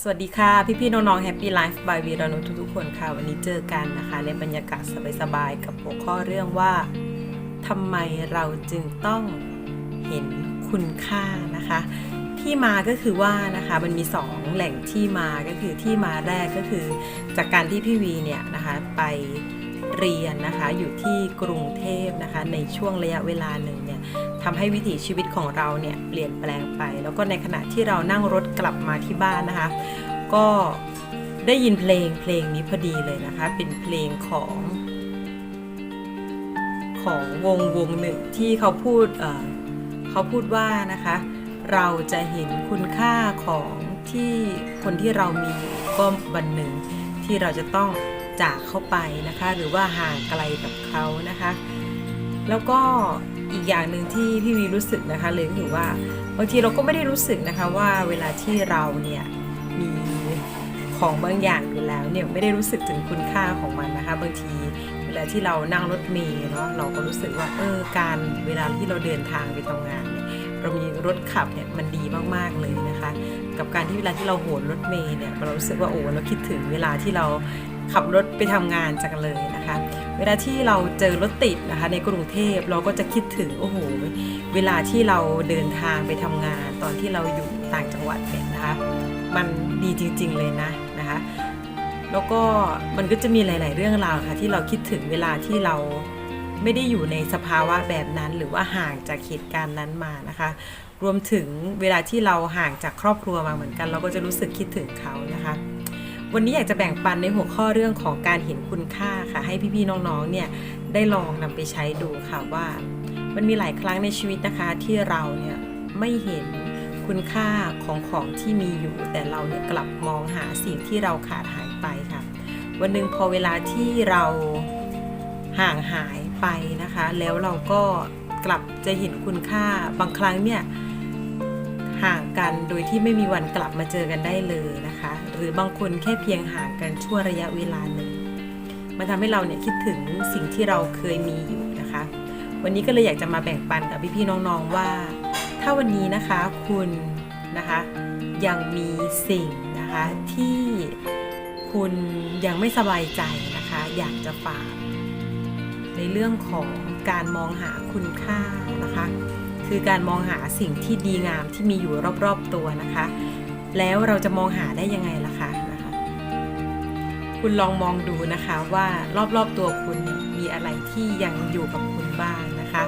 สวัสดีค่ะ พี่ๆน้องๆ Happy Life by วีรนุชทุกๆคนค่ะ วันนี้เจอกันนะคะ ในบรรยากาศสบายๆ กับหัวข้อเรื่องว่าทำไมเราจึงต้องเห็นคุณค่านะคะ ที่มาก็คือว่านะคะมันมี 2 แหล่งที่มาก็คือที่มาแรกก็คือ จากการที่พี่วีเนี่ยนะคะไปเรียนนะคะอยู่ที่กรุงเทพนะคะในช่วงระยะเวลาหนึ่ง ทำให้วิถีชีวิตของเราเนี่ยเปลี่ยนแปลงไป แล้วก็ในขณะที่เรานั่งรถกลับมาที่บ้านนะคะ ก็ได้ยินเพลงเพลงนี้พอดีเลยนะคะ เป็นเพลงของ ของวงวงหนึ่งที่เขาพูดเเขาพูดว่านะคะ เราจะเห็นคุณค่าของที่คนที่เรามีก็วันหนึ่งที่เราจะต้องจากเข้าไปนะคะ หรือว่าห่างไกลกับเขานะคะ แล้วก็ อีกอย่างหนึ่งที่พี่วีรู้สึกนะคะเลยก็คือว่าบางทีเราก็ไม่ได้รู้สึกนะคะว่าเวลาที่เราเนี่ยมีของบางอย่างอยู่แล้วเนี่ยไม่ได้รู้สึกถึงคุณค่าของมันนะคะบางทีเวลาที่เรานั่งรถเมล์เนาะเราก็รู้สึกว่าเออการเวลาที่เราเดินทางไปทำงานเนี่ยเรามีรถขับเนี่ยมันดีมากๆเลยนะคะ กับการที่เวลาที่เราโหนรถเมล์เนี่ยเรารู้สึกว่าโอ้เราคิดถึงเวลาที่เราขับรถไปทำงานจังเลยนะคะ เวลาที่เราเจอรถติดนะคะในกรุงเทพเราก็จะคิดถึงโอ้โหเวลาที่เราเดินทางไปทำงานตอนที่เราอยู่ต่างจังหวัดเนี่ยนะคะมันดีจริง ๆเลยนะนะคะแล้วก็มันก็จะมีหลาย ๆ เรื่องราวค่ะที่เราคิดถึงเวลาที่เราไม่ได้อยู่ในสภาวะแบบนั้น หรือว่าห่างจากเหตุการณ์นั้นมานะคะ รวมถึงเวลาที่เราห่างจากครอบครัวมาเหมือนกัน เราก็จะรู้สึกคิดถึงเขานะคะ วันนี้อยากจะแบ่งปันในหัวข้อเรื่องของการเห็นคุณค่าค่ะ ให้พี่ๆน้องๆเนี่ยได้ลองนำไปใช้ดูค่ะว่า มันมีหลายครั้งในชีวิตนะคะที่เราเนี่ยไม่เห็นคุณค่าของของที่มีอยู่ แต่เราเนี่ยกลับมองหาสิ่งที่เราขาดหายไปค่ะ วันหนึ่งพอเวลาที่เราห่างหายไปนะคะ แล้วเราก็กลับจะเห็นคุณค่าบางครั้งเนี่ย ห่างกันโดยที่ไม่มีวันกลับมาเจอกันได้เลยนะคะ หรือบางคนแค่เพียงห่างกันชั่วระยะเวลาหนึ่งมันทำให้เราเนี่ยคิดถึงสิ่งที่เราเคยมีอยู่นะคะ วันนี้ก็เลยอยากจะมาแบ่งปันกับพี่ๆน้องๆว่า ถ้าวันนี้นะคะคุณนะคะยังมีสิ่งนะคะที่คุณยังไม่สบายใจนะคะ อยากจะฝากในเรื่องของการมองหาคุณค่านะคะ คือการมองหาสิ่งที่ดีงามที่มีอยู่รอบๆตัวนะคะ แล้วเราจะมองหาได้ยังไงล่ะคะนะคะ คุณลองมองดูนะคะว่ารอบๆตัวคุณมีอะไรที่ยังอยู่กับคุณบ้างนะคะ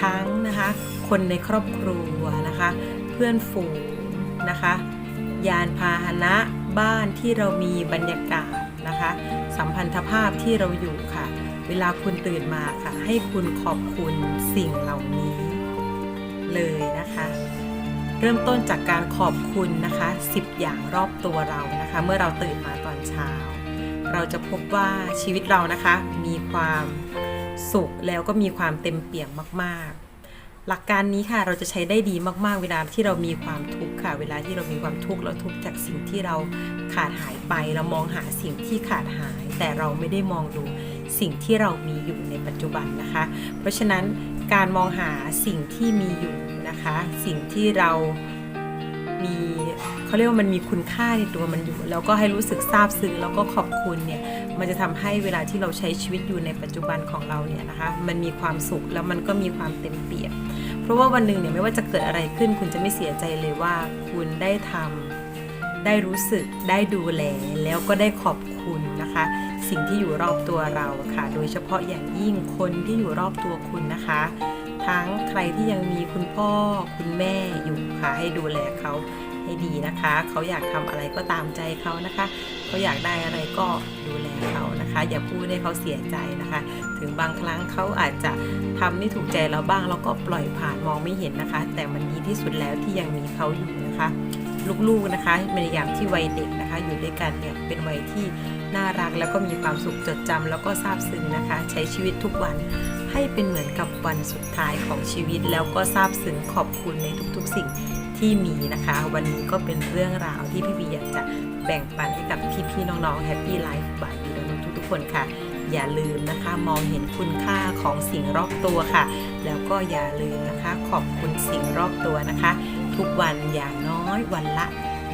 ทั้งนะคะคนในครอบครัวนะคะ เพื่อนฝูงนะคะ ยานพาหนะบ้านที่เรามีบรรยากาศนะคะ สัมพันธภาพที่เราอยู่ค่ะ เวลาคุณตื่นมาค่ะ ให้คุณขอบคุณสิ่งเหล่านี้ เลยนะคะ เริ่มต้นจากการขอบคุณนะคะ 10 อย่างรอบตัวเรานะคะ เมื่อเราตื่นมาตอนเช้า เราจะพบว่าชีวิตเรานะคะ มีความสุขแล้วก็มีความเต็มเปี่ยมมากๆ หลักการนี้ค่ะเราจะใช้ได้ดีมากๆ เวลาที่เรามีความทุกข์ค่ะ เวลาที่เรามีความทุกข์เราทุกข์จากสิ่งที่เราขาดหายไป เรามองหาสิ่งที่ขาดหาย แต่เราไม่ได้มองดูสิ่งที่เรามีอยู่ในปัจจุบันนะคะ เพราะฉะนั้น การมองหาสิ่งที่มีอยู่นะคะ สิ่งที่เรามีเขาเรียกว่ามันมีคุณค่าในตัวมันอยู่ แล้วก็ให้รู้สึกซาบซึ้งแล้วก็ขอบคุณเนี่ยมันจะทำให้เวลาที่เราใช้ชีวิตอยู่ในปัจจุบันของเราเนี่ยนะคะมันมีความสุขแล้วมันก็มีความเต็มเปี่ยม เพราะว่าวันหนึ่งเนี่ยไม่ว่าจะเกิดอะไรขึ้น คุณจะไม่เสียใจเลยว่าคุณได้ทำ ได้รู้สึกได้ดูแลแล้วก็ได้ขอบคุณนะคะ สิ่งที่อยู่รอบตัวเราค่ะ โดยเฉพาะอย่างยิ่งคนที่อยู่รอบตัวคุณนะคะ ทั้งใครที่ยังมีคุณพ่อคุณแม่อยู่ค่ะให้ดูแลเขาให้ดีนะคะ เขาอยากทำอะไรก็ตามใจเขานะคะ เขาอยากได้อะไรก็ดูแลเขานะคะ อย่าพูดให้เขาเสียใจนะคะ ถึงบางครั้งเขาอาจจะทำไม่ถูกใจเราบ้างเราก็ปล่อยผ่านมองไม่เห็นนะคะ แต่มันดีที่สุดแล้วที่ยังมีเขาอยู่นะคะ ลูกๆนะคะในยามที่วัยเด็กนะคะ อยู่ด้วยกันเนี่ยเป็นวัยที่น่ารักแล้วก็มีความสุขจดจำแล้วก็ซาบซึ้งนะคะ ใช้ชีวิตทุกวันให้เป็นเหมือนกับวันสุดท้ายของชีวิต แล้วก็ซาบซึ้งขอบคุณในทุกๆสิ่งที่มีนะคะ วันนี้ก็เป็นเรื่องราวที่พี่บีอยากจะแบ่งปันให้กับพี่ๆน้องๆ Happy Life บายบีและทุกๆคนค่ะ อย่าลืมนะคะมองเห็นคุณค่าของสิ่งรอบตัวค่ะ แล้วก็อย่าลืมนะคะขอบคุณสิ่งรอบตัวนะคะ ทุกวันอย่างน้อยวันละ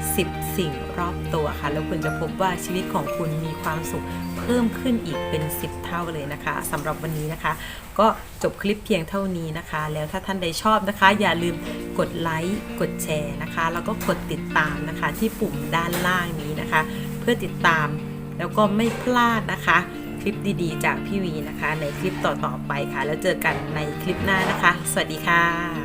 10 สิ่งรอบตัวค่ะ แล้วคุณจะพบว่าชีวิตของคุณมีความสุขเพิ่มขึ้นอีกเป็น 10 เท่าเลยนะคะสำหรับวันนี้นะคะ ก็จบคลิปเพียงเท่านี้นะคะ แล้วถ้าท่านใดชอบนะคะ อย่าลืมกดไลค์กดแชร์นะคะ แล้วก็กดติดตามนะคะ ที่ปุ่มด้านล่างนี้นะคะ เพื่อติดตามแล้วก็ไม่พลาดนะคะคลิปดีๆ จากพี่วีนะคะ ในคลิปต่อๆไปค่ะ แล้วเจอกันในคลิปหน้านะคะ สวัสดีค่ะ